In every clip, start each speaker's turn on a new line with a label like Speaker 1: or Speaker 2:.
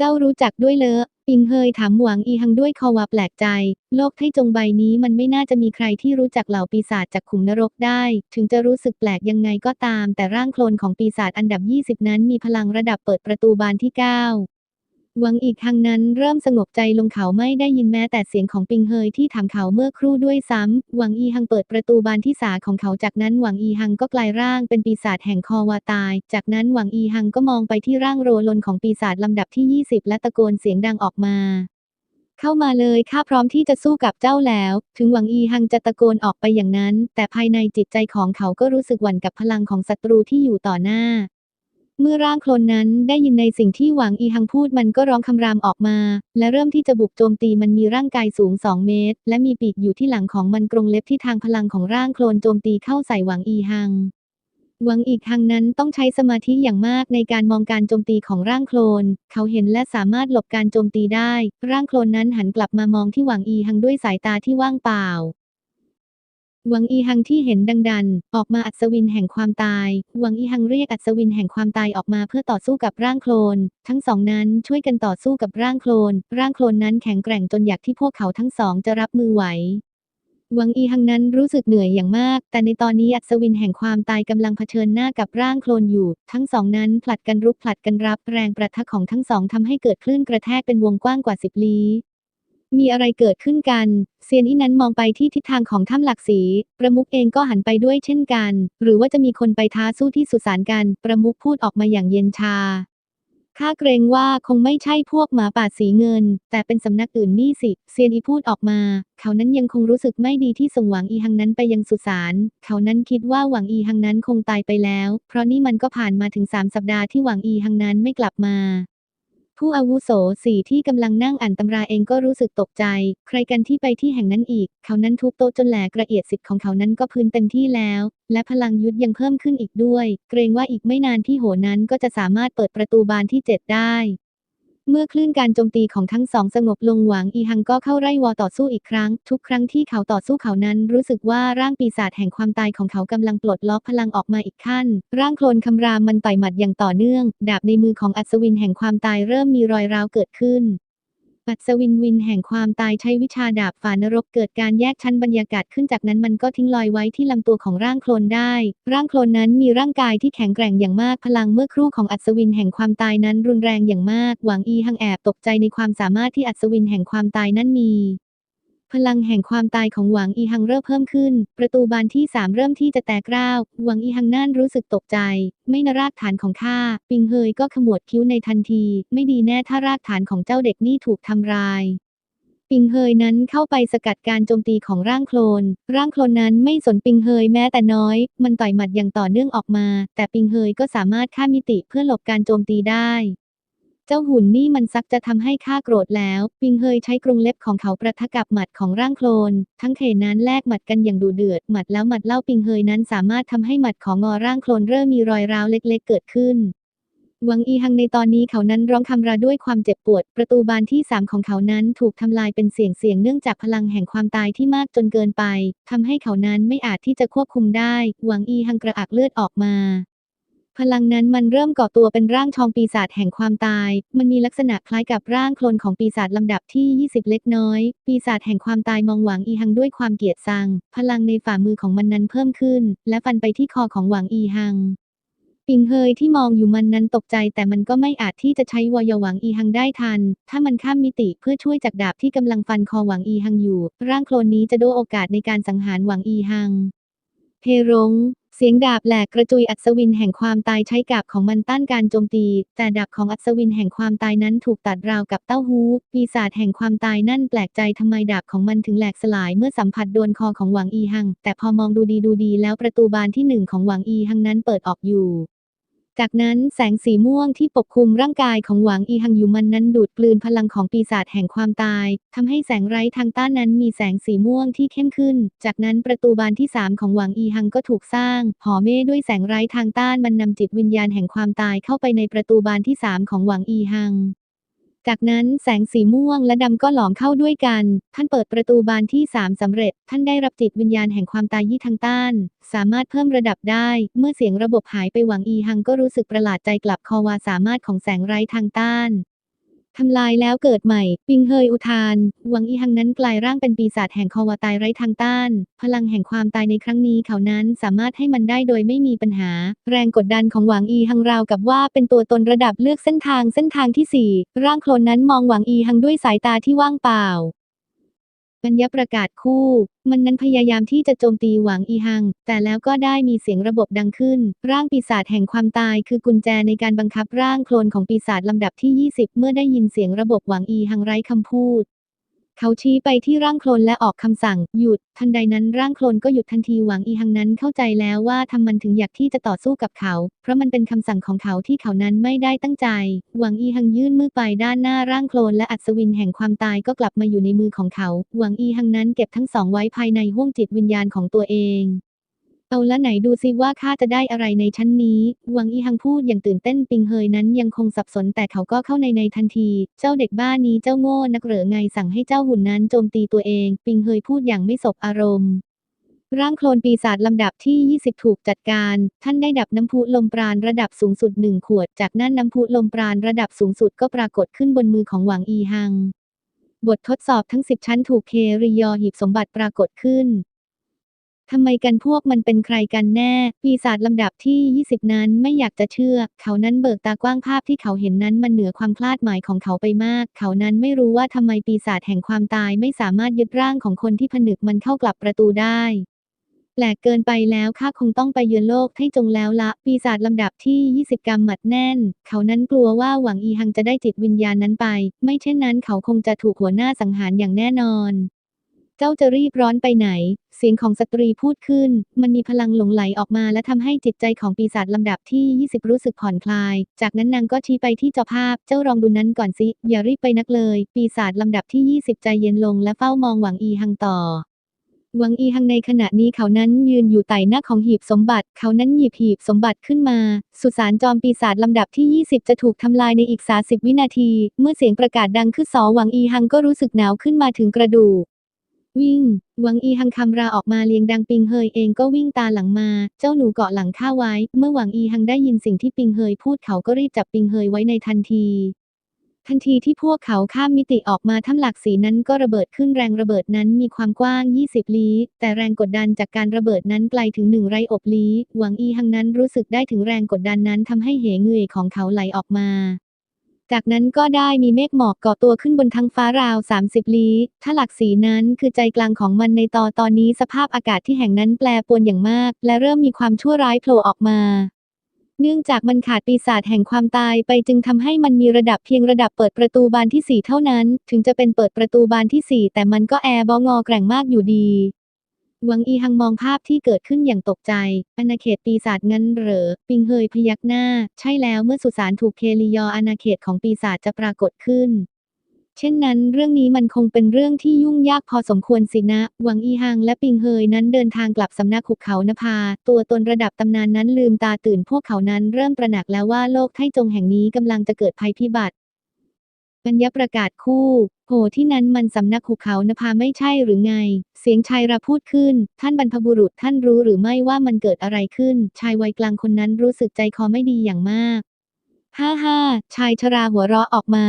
Speaker 1: เจ้ารู้จักด้วยเลอะปิงเฮยถามหวังอีฮังด้วยคอวาแปลกใจ โลกที่จงใบนี้มันไม่น่าจะมีใครที่รู้จักเหล่าปีศาจจากขุมนรกได้ ถึงจะรู้สึกแปลกยังไงก็ตาม แต่ร่างโคลนของปีศาจอันดับ 20 นั้นมีพลังระดับเปิดประตูบานที่ 9 หวังอีกทางนั้นเริ่มสงบใจลงเขาไม่ได้ยินแม้แต่เสียงของปิงเฮยที่ถามเขาเมื่อครู่ด้วยซ้ำ หวังอีฮังเปิดประตูบานที่สาของเขาจากนั้นหวังอีฮังก็กลายร่างเป็นปีศาจแห่งคอวาตาย จากนั้นหวังอีฮังก็มองไปที่ร่างโรลนของปีศาจลำดับที่ 20 และตะโกนเสียงดังออกมาเข้ามาเลยข้าพร้อมที่จะสู้กับเจ้าแล้ว ถึงหวังอีฮังจะตะโกนออกไปอย่างนั้น แต่ภายในจิตใจของเขาก็รู้สึกหวั่นกับพลังของศัตรูที่อยู่ต่อหน้า เมื่อร่างโคลนนั้นได้ยินในสิ่งที่หวังอีฮังพูดมันก็ร้องคำรามออกมา และเริ่มที่จะบุกโจมตีมันมีร่างกายสูง 2 เมตร และมีปีกอยู่ที่หลังของมันกรงเล็บที่ทางพลังของร่างโคลนโจมตีเข้าใส่หวังอีฮัง หวังอีกทางนั้นต้องใช้สมาธิอย่างมากในการมองการโจมตีของร่างโคลน เขาเห็นและสามารถหลบการโจมตีได้ ร่างโคลนนั้นหันกลับมามองที่หวังอีฮังด้วยสายตาที่ว่างเปล่า หวังอีฮังที่เห็นดังดัน ออกมาอัศวินแห่งความตาย หวังอีฮังเรียกอัศวินแห่งความตายออกมาเพื่อต่อสู้กับร่างโคลน ทั้งสองนั้นช่วยกันต่อสู้กับร่างโคลน ร่างโคลนนั้นแข็งแกร่งจนอยากที่พวกเขาทั้งสองจะรับมือไหวหวังอีฮังนั้นรู้สึกเหนื่อยอย่างมาก แต่ในตอนนี้อัศวินแห่งความตายกำลังเผชิญหน้ากับร่างโคลนอยู่ ทั้งสองนั้นผลัดกันรุกผลัดกันรับแรงประทะของทั้งสองทำให้เกิดคลื่นกระแทกเป็นวงกว้างกว่าสิบลี้ มีอะไรเกิดขึ้นกัน เซียนอี้นั้นมองไปที่ทิศทางของถ้ำหลักสี ประมุกเองก็หันไปด้วยเช่นกัน หรือว่าจะมีคนไปท้าสู้ที่สุสานกัน ประมุกพูดออกมาอย่างเย็นชา ข้าเกรงว่าคงไม่ใช่พวกหมาป่าสีเงิน แต่เป็นสำนักอื่นนี่สิ เซียนอีพูดออกมา เขานั้นยังคงรู้สึกไม่ดีที่ส่งหวังอีหังนั้นไปยังสุสาน เขานั้นคิดว่าหวังอีหังนั้นคงตายไปแล้ว เพราะนี่มันก็ผ่านมาถึงสามสัปดาห์ที่หวังอีหังนั้นไม่กลับมา ผู้อาวุโสสี่ที่กำลังนั่งอ่านตำราเองก็รู้สึกตกใจ ใครกันที่ไปที่แห่งนั้นอีก เขานั้นทุบโต๊ะจนแหลกระเอียดสิทธิ์ของเขานั้นก็พื้นเต็มที่แล้ว และพลังยุทธยังเพิ่มขึ้นอีกด้วย เกรงว่าอีกไม่นานพี่โหนั้นก็จะสามารถเปิดประตูบานที่7ได้ เมื่อคลื่นการโจมตีของทั้งสองสงบลงหวังอีฮังก็เข้าไร่วอต่อสู้อีกครั้ง ทุกครั้งที่เขาต่อสู้เขานั้นรู้สึกว่าร่างปีศาจแห่งความตายของเขากำลังปลดล็อกพลังออกมาอีกขั้น ร่างโคลนคำรามมันต่อยหมัดอย่างต่อเนื่อง ดาบในมือของอัศวินแห่งความตายเริ่มมีรอยร้าวเกิดขึ้น อัศวินวินแห่งความตายใช้วิชาดาบฝ่านรกเกิดการแยกชั้นบรรยากาศขึ้นจากนั้นมันก็ทิ้งลอยไว้ที่ลำตัวของร่างโคลนได้ ร่างโคลนนั้นมีร่างกายที่แข็งแกร่งอย่างมากพลังเมื่อครู่ของอัศวินแห่งความตายนั้นรุนแรงอย่างมาก หวังอีหังแอบตกใจในความสามารถที่อัศวินแห่งความตายนั้นมี พลังแห่งความตายของหวังอีหังเริ่มเพิ่มขึ้น ประตูบานที่สามเริ่มที่จะแตกร้าว หวังอีหังนั่นรู้สึกตกใจ ไม่นรากฐานของข้า ปิงเฮยก็ขมวดคิ้วในทันที ไม่ดีแน่ถ้ารากฐานของเจ้าเด็กนี่ถูกทำลายปิงเฮยนั้นเข้าไปสกัดการโจมตีของร่างโคลน ร่างโคลนนั้นไม่สนปิงเฮยแม้แต่น้อย มันต่อยหมัดอย่างต่อเนื่องออกมา แต่ปิงเฮยก็สามารถข้ามมิติเพื่อหลบการโจมตีได้ เจ้าหุ่นนี่มันซักจะทำให้ข้าโกรธแล้ว ปิงเฮยใช้กรงเล็บของเขาประทะกับหมัดของร่างโคลน ทั้งเขนั้นแลกหมัดกันอย่างดุเดือด หมัดแล้วหมัดเล่าปิงเฮยนั้นสามารถทำให้หมัดของงอร่างโคลนเริ่มมีรอยร้าวเล็ก ๆ เกิดขึ้นหวังอีฮังในตอนนี้เขานั้นร้องคำราด้วยความเจ็บปวด ประตูบานที่สามของเขานั้นถูกทำลายเป็นเสียงเสียงเนื่องจากพลังแห่งความตายที่มากจนเกินไปทำให้เขานั้นไม่อาจที่จะควบคุมได้ หวังอีฮังกระอักเลือดออกมา พลังนั้นมันเริ่มก่อตัวเป็นร่างทองปีศาจแห่งความตาย มันมีลักษณะคล้ายกับร่างโคลนของปีศาจลำดับที่ 20 เล็กน้อย ปีศาจแห่งความตายมองหวังอีฮังด้วยความเกลียดชัง พลังในฝ่ามือของมันนั้นเพิ่มขึ้น และฟันไปที่คอของหวังอีฮังปิงเฮยที่มองอยู่มันนั้นตกใจแต่มันก็ไม่อาจที่จะใช้วอยหวังอีฮังได้ทัน ถ้ามันข้ามมิติเพื่อช่วยจากดาบที่กำลังฟันคอหวังอีฮังอยู่ ร่างโคลนนี้จะโดโอกาสในการสังหารหวังอีฮัง เพรง เสียงดาบแหลกกระจุยอัศวินแห่งความตายใช้กาบของมันต้านการโจมตี แต่ดาบของอัศวินแห่งความตายนั้นถูกตัดราวกับเต้าหู้ปีศาจแห่งความตายนั่นแปลกใจทำไมดาบของมันถึงแหลกสลายเมื่อสัมผัสโดนคอของหวังอีฮัง แต่พอมองดูดีดูดีแล้วประตูบานที่หนึ่งของหวังอีฮังนั้นเปิดออกอยู่ จากนั้นแสงสีม่วงที่ปกคลุมร่างกายของหวังอีฮังอยู่มันนั้นดูดกลืนพลังของปีศาจแห่งความตายทำให้แสงไร้ทางต้านนั้นมีแสงสีม่วงที่เข้มขึ้น จากนั้นประตูบานที่สามของหวังอีฮังก็ถูกสร้างห่อเม่ด้วยแสงไร้ทางต้านมันนำจิตวิญญาณแห่งความตายเข้าไปในประตูบานที่สามของหวังอีฮัง จากนั้นแสงสีม่วงและดำก็หลอมเข้าด้วยกัน ท่านเปิดประตูบานที่ 3สำเร็จ ท่านได้รับจิตวิญญาณแห่งความตายยี่ทางต้าน สามารถเพิ่มระดับได้ เมื่อเสียงระบบหายไปหวังอีฮังก็รู้สึกประหลาดใจกลับคอวาสามารถของแสงไร้ทางต้าน ทำลายแล้วเกิดใหม่ ปิงเฮยอุทาน หวังอีฮังนั้นกลายร่างเป็นปีศาจแห่งคอวตายไร้ทางต้าน พลังแห่งความตายในครั้งนี้เขานั้นสามารถให้มันได้โดยไม่มีปัญหา แรงกดดันของหวังอีฮังราวกับว่าเป็นตัวตนระดับเลือกเส้นทางเส้นทางที่สี่ร่างโคลนนั้นมองหวังอีฮังด้วยสายตาที่ว่างเปล่า ปัญญประกาศคู่ มันนั้นพยายามที่จะโจมตีหวังอีฮัง แต่แล้วก็ได้มีเสียงระบบดังขึ้น ร่างปีศาจแห่งความตายคือกุญแจในการบังคับร่างโคลนของปีศาจลำดับที่ 20 เมื่อได้ยินเสียงระบบหวังอีฮังไร้คำพูด เขาชี้ไปที่ร่างโคลนและออกคำสั่ง หยุด ทันใดนั้นร่างโคลนก็หยุดทันทีหวังอีฮังนั้นเข้าใจแล้วว่าทำมันถึงอยากที่จะต่อสู้กับเขา เพราะมันเป็นคำสั่งของเขาที่เขานั้นไม่ได้ตั้งใจ หวังอีฮังยื่นมือไปด้านหน้าร่างโคลนและอัศวินแห่งความตายก็กลับมาอยู่ในมือของเขา หวังอีฮังนั้นเก็บทั้งสองไว้ภายในห้วงจิตวิญญาณของตัวเอง เอาละไหนดูซิว่าข้าจะได้อะไรในชั้นนี้หวังอีฮังพูดอย่างตื่นเต้นปิงเฮยนั้นยังคงสับสนแต่เขาก็เข้าในในทันที เจ้าเด็กบ้านี้เจ้าโง่นักเหรอไงสั่งให้เจ้าหุ่นนั้นโจมตีตัวเอง ปิงเฮยพูดอย่างไม่สบอารมณ์ร่างโคลนปีศาจลำดับที่ 20 ถูกจัดการ ท่านได้ดับน้ำพุลมปราณระดับสูงสุดหนึ่งขวด จากนั้นน้ำพุลมปราณระดับสูงสุดก็ปรากฏขึ้นบนมือของหวังอีฮัง บททดสอบทั้ง 10 ชั้นถูกเคริยอหีบสมบัติปรากฏขึ้น ทำไมกันพวกมันเป็นใครกันแน่ ปีศาจลำดับที่ 20 นั้นไม่อยากจะเชื่อ เขานั้นเบิกตากว้างภาพที่เขาเห็นนั้นมันเหนือความคลาดหมายของเขาไปมาก เขานั้นไม่รู้ว่าทำไมปีศาจแห่งความตายไม่สามารถยึดร่างของคนที่ผนึกมันเข้ากลับประตูได้แปลกเกินไปแล้วข้าคงต้องไปเยือนโลกให้จงแล้วละ ปีศาจลำดับที่ 20 กรรมหมัดแน่น เขานั้นกลัวว่าหวังอีฮังจะได้จิตวิญญาณนั้นไป ไม่เช่นนั้นเขาคงจะถูกหัวหน้าสังหารอย่างแน่นอน เจ้าจะรีบร้อนไปไหน เสียงของสตรีพูดขึ้น มันมีพลังหลงไหลออกมาและทำให้จิตใจของปีศาจลำดับที่ 20 รู้สึกผ่อนคลาย จากนั้นนางก็ชี้ไปที่จอภาพ เจ้ารองดูนั้นก่อนสิ อย่ารีบไปนักเลย ปีศาจลำดับที่ 20 ใจเย็นลงและเฝ้ามองหวังอีฮังต่อหวังอีฮังในขณะนี้เขานั้นยืนอยู่ไต่หน้าของหีบสมบัติ เขานั้นหยิบหีบสมบัติขึ้นมา สุสานจอมปีศาจลำดับที่ 20 จะถูกทำลายในอีก 30 วินาที เมื่อเสียงประกาศดังขึ้นสอหวังอีฮังก็รู้สึกหนาวขึ้นมาถึงกระดูก วิ่ง หวังอีฮังคำราออกมาเลียงดังปิงเฮยเองก็วิ่งตาหลังมา เจ้าหนูเกาะหลังข้าไว้ เมื่อหวังอีฮังได้ยินสิ่งที่ปิงเฮยพูดเขาก็รีบจับปิงเฮยไว้ในทันที ทันทีที่พวกเขาข้ามมิติออกมาถ้ำหลักสีนั้นก็ระเบิดขึ้นแรงระเบิดนั้นมีความกว้าง 20 ลี้ แต่แรงกดดันจากการระเบิดนั้นไกลถึงหนึ่งไรอบลี้ หวังอีฮังนั้นรู้สึกได้ถึงแรงกดดันนั้นทำให้เหงื่อของเขาไหลออกมา จากนั้นก็ได้มีเมฆหมอกก่อตัวขึ้นบนท้องฟ้าราว 30 ลี้ ถ้าหลักสีนั้นคือใจกลางของมันในตอตอนนี้สภาพอากาศที่แห่งนั้นแปรปรวนอย่างมาก และเริ่มมีความชั่วร้ายโผล่ออกมา เนื่องจากมันขาดปีศาจแห่งความตายไปจึงทำให้มันมีระดับเพียงระดับเปิดประตูบานที่ 4 เท่านั้น ถึงจะเป็นเปิดประตูบานที่ 4 แต่มันก็แอร์บองอแกร่งมากอยู่ดี หวังอีฮังมองภาพที่เกิดขึ้นอย่างตกใจอาณาเขตปีศาจงั้นเหรอ ปิงเฮยพยักหน้า ใช่แล้วเมื่อสุสานถูกเคลียออาณาเขตของปีศาจจะปรากฏขึ้น เช่นนั้นเรื่องนี้มันคงเป็นเรื่องที่ยุ่งยากพอสมควรสินะ หวังอีฮังและปิงเฮยนั้นเดินทางกลับสำนักขุกเขานภา ตัวตนระดับตำนานนั้นลืมตาตื่นพวกเขานั้นเริ่มตระหนักแล้วว่าโลกไทจงแห่งนี้กำลังจะเกิดภัยพิบัติ ปัญญประกาศคู่โหที่นั้นมันสำนักขุเขานภาไม่ใช่หรือไง เสียงชายระพูดขึ้น ท่านบรรพบุรุษท่านรู้หรือไม่ว่ามันเกิดอะไรขึ้น ชายวัยกลางคนนั้นรู้สึกใจคอไม่ดีอย่างมาก ฮ่าฮ่าชายชราหัวเราะออกมา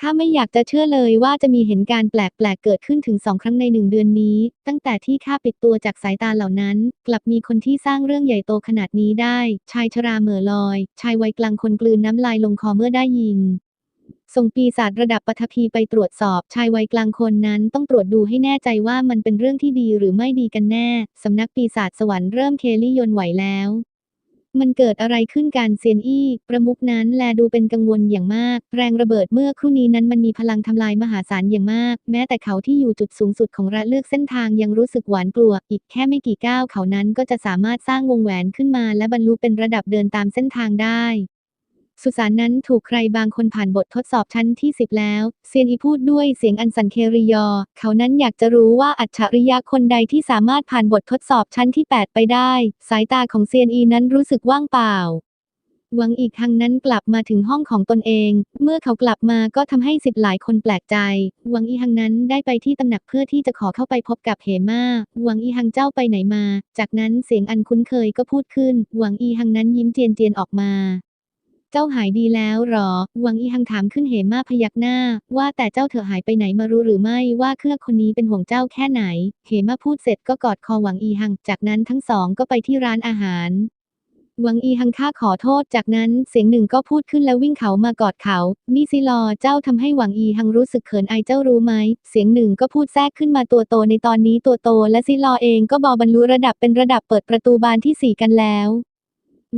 Speaker 1: ข้าไม่อยากจะเชื่อเลยว่าจะมีเหตุการณ์แปลกๆเกิดขึ้นถึงสองครั้งในหนึ่งเดือนนี้ ตั้งแต่ที่ข้าปิดตัวจากสายตาเหล่านั้น กลับมีคนที่สร้างเรื่องใหญ่โตขนาดนี้ได้ ชายชราเหม่อลอย ชายวัยกลางคนกลืนน้ำลายลงคอเมื่อได้ยิน ส่งปีศาจระดับปฐพีไปตรวจสอบชายวัยกลางคนนั้นต้องตรวจดูให้แน่ใจว่ามันเป็นเรื่องที่ดีหรือไม่ดีกันแน่ สำนักปีศาจสวรรค์เริ่มเคลี่ยนไหวแล้ว มันเกิดอะไรขึ้นการเซียนอี้ ประมุกนั้นแลดูเป็นกังวลอย่างมาก แรงระเบิดเมื่อครู่นี้นั้นมันมีพลังทำลายมหาศาลอย่างมาก แม้แต่เขาที่อยู่จุดสูงสุดของระเลือกเส้นทางยังรู้สึกหวานกลัว อีกแค่ไม่กี่ก้าวเขานั้นก็จะสามารถสร้างวงแหวนขึ้นมา และบรรลุเป็นระดับเดินตามเส้นทางได้ สุสานนั้นถูกใครบางคนผ่านบททดสอบชั้นที่10แล้วเซียนอีพูดด้วยเสียงอันสันเคริยอ เขานั้นอยากจะรู้ว่าอัจฉริยะคนใดที่สามารถผ่านบททดสอบชั้นที่ 8 ไปได้ สายตาของเซียนอีนั้นรู้สึกว่างเปล่าหวังอีกครั้งนั้นกลับมาถึงห้องของตนเอง เมื่อเขากลับมาก็ทำให้สิทธิ์หลายคนแปลกใจ หวังอีหังนั้นได้ไปที่ตำหนักเพื่อที่จะขอเข้าไปพบกับเหมา หวังอีหังเจ้าไปไหนมา จากนั้นเสียงอันคุ้นเคยก็พูดขึ้น หวังอีหังนั้นยิ้มเจียนเจียนออกมา เจ้าหายดีแล้วหรอหวังอีฮังถามขึ้นเหมาพยักหน้า ว่าแต่เจ้าเธอหายไปไหนมารู้หรือไม่ว่าเครือคนนี้เป็นห่วงเจ้าแค่ไหน เหมาพูดเสร็จก็กอดคอหวังอีฮัง จากนั้นทั้งสองก็ไปที่ร้านอาหารหวังอีฮังข้าขอโทษจากนั้นเสียงหนึ่งก็พูดขึ้นแล้ววิ่งเขามากอดเขา นี่สิลอเจ้าทำให้หวังอีฮังรู้สึกเขินอายเจ้ารู้ไหม เสียงหนึ่งก็พูดแทรกขึ้นมาตัวโตในตอนนี้ตัวโตและซิลอเองก็บรรลุระดับเป็นระดับเปิดประตูบานที่สี่กันแล้ว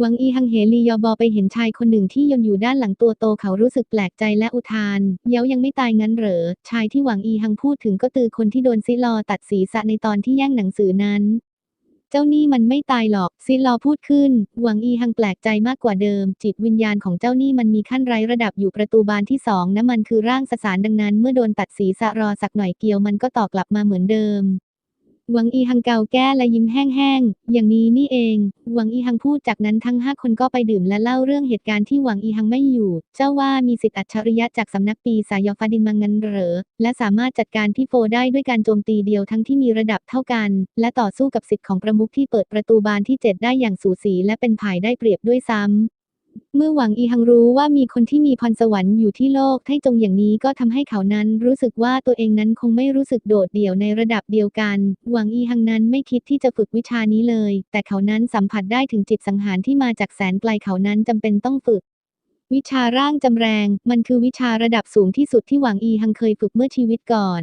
Speaker 1: หวังอีฮังเหลียอบอไปเห็นชายคนหนึ่งที่ยนอยู่ด้านหลังตัวโตเขารู้สึกแปลกใจและอุทาน เย้ายังไม่ตายงั้นเหรอ ชายที่หวังอีฮังพูดถึงก็ตือคนที่โดนซิลอตัดศีรษะในตอนที่แย่งหนังสือนั้น เจ้านี่มันไม่ตายหรอก ซิลอพูดขึ้น หวังอีฮังแปลกใจมากกว่าเดิม จิตวิญญาณของเจ้านี่มันมีขั้นไร้ระดับอยู่ประตูบานที่สองนะมันคือร่างสสารดังนั้น เมื่อโดนตัดศีรษะรอสักหน่อยเกียวมันก็ต่อกลับมาเหมือนเดิม หวังอีฮังเกาแก้และยิ้มแห้งๆ อย่างนี้นี่เอง หวังอีฮังพูดจากนั้นทั้งห้าคนก็ไปดื่มและเล่าเรื่องเหตุการณ์ที่หวังอีฮังไม่อยู่ เจ้าว่ามีสิทธิ์อัจฉริยะจากสำนักปีสายฟาดินมังงันเหรอ และสามารถจัดการพี่โฟได้ด้วยการโจมตีเดียวทั้งที่มีระดับเท่ากัน และต่อสู้กับสิทธิ์ของประมุขที่เปิดประตูบานที่เจ็ดได้อย่างสูสีและเป็นผ่ายได้เปรียบด้วยซ้ำ เมื่อหวังอีฮังรู้ว่ามีคนที่มีพรสวรรค์อยู่ที่โลกไท่จงอย่างนี้ก็ทำให้เขานั้นรู้สึกว่าตัวเองนั้นคงไม่รู้สึกโดดเดี่ยวในระดับเดียวกัน หวังอีฮังนั้นไม่คิดที่จะฝึกวิชานี้เลย แต่เขานั้นสัมผัสได้ถึงจิตสังหารที่มาจากแสนไกลเขานั้นจำเป็นต้องฝึก วิชาร่างจำแรง มันคือวิชาระดับสูงที่สุดที่หวังอีฮังเคยฝึกเมื่อชีวิตก่อน